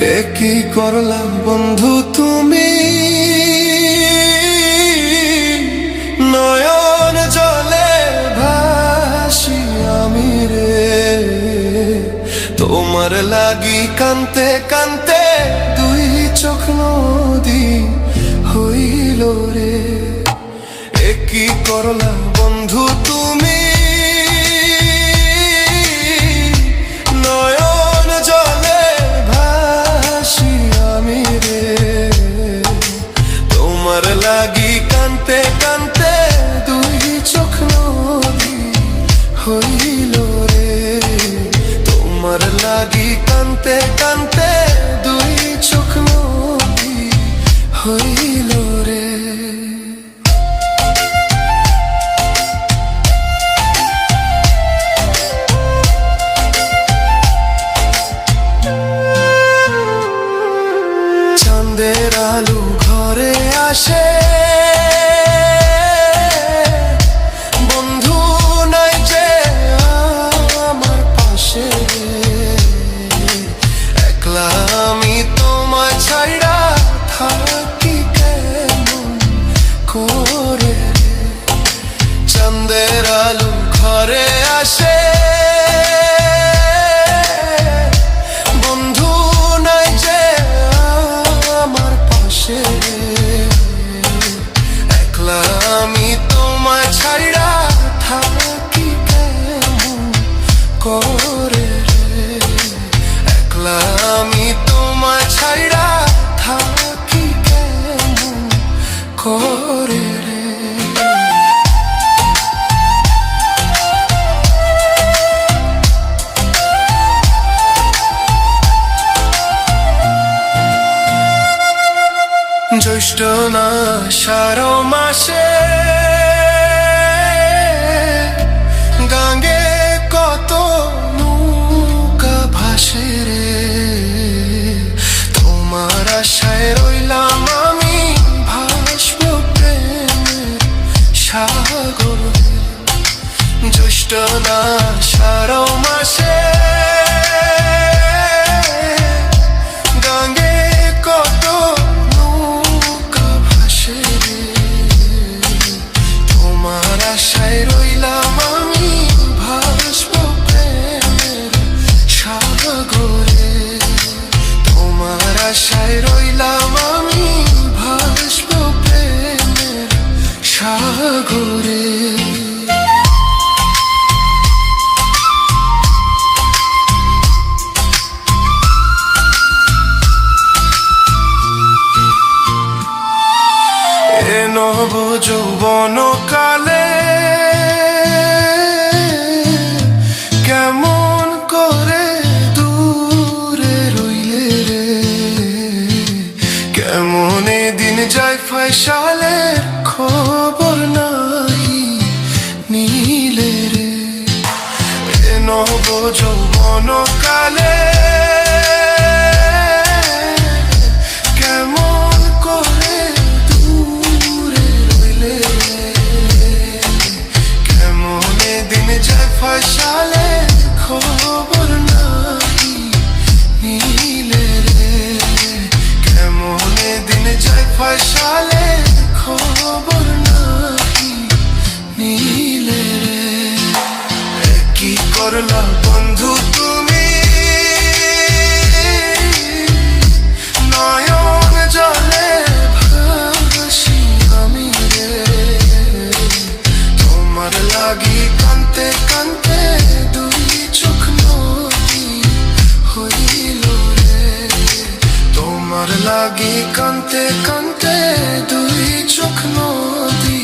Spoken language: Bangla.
এ কি করলাম বন্ধু তুমি? নয়ন জলে ভাসি আমি রে। তোমার লাগি কান্তে কান্তে দুই চোখ নদী হইল রে। এ কি করলাম বন্ধু তুমি? তোমার লাগি কানতে কানতে দুই চোখ নদী হইল। করে একলা আমি তোমায় ছাইড়া থাকি করে জ্যৈষ্ঠ না সার মাসে জ্যৈষ্ঠ না সার মাসে। গাঙ্গে কত নৌকা ভাসে তোমার আশায় রইলাম আমি ভাসব প্রেমের সাগরে। তোমার আশায় রইলাম আমি ভাসব প্রেমের সাগরে। নব যৌবন কালে কেমন করে দূরে রইলে রে? কেমন দিন যায় ফয়সালের খবর নাই নীলে রে? নব যৌবন কালে খবর নাই নীলে রে। কি করলা বন্ধু তুমি? তোমার লাগি কান্তে কান্তে দুই চোখ নদী।